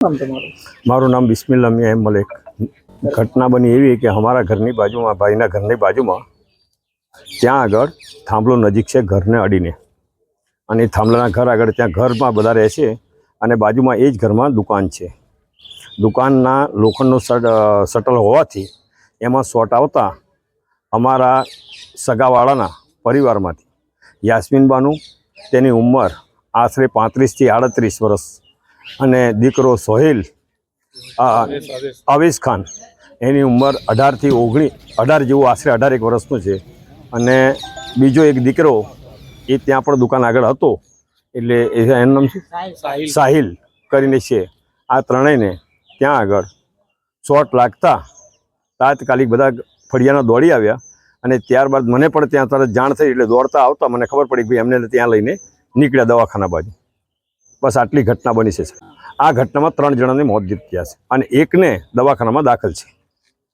મારું નામ બિસ્મિલ અમિયા એમ મલેક. ઘટના બની એવી કે અમારા ઘરની બાજુમાં, ભાઈના ઘરની બાજુમાં, ત્યાં આગળ થાંભલો નજીક છે ઘરને અડીને. અને થાંભલાના ઘર આગળ ત્યાં ઘરમાં બધા રહે છે અને બાજુમાં એ જ ઘરમાં દુકાન છે. દુકાનના લોખંડનો શટ શટલ હોવાથી એમાં શોટ આવતા અમારા સગાવાળાના પરિવારમાંથી યાસ્મીનબાનું તેની ઉંમર આશરે પાંત્રીસથી આડત્રીસ વર્ષ અને દીકરો સોહિલ આ આવેશ ખાન એની ઉંમર અઢારથી ઓગણીસ અઢાર જેવું આશરે અઢાર એક વર્ષનું છે. અને બીજો એક દીકરો એ ત્યાં પણ દુકાન આગળ હતો એટલે એનું નામ છે સાહિલ. કરીને છે. આ ત્રણેયને ત્યાં આગળ શોટ લાગતા તાત્કાલિક બધા ફળિયાના દોડી આવ્યા. અને ત્યારબાદ મને પણ ત્યાં તરત જાણ થઈ એટલે દોડતા આવતા મને ખબર પડી કે ભાઈ એમને ત્યાં લઈને નીકળ્યા દવાખાના બાજુ. બસ આટલી ઘટના બની છે આ ઘટનામાં ત્રણ જણાની મોત થયા છે અને એકને દવાખાનામાં દાખલ છે.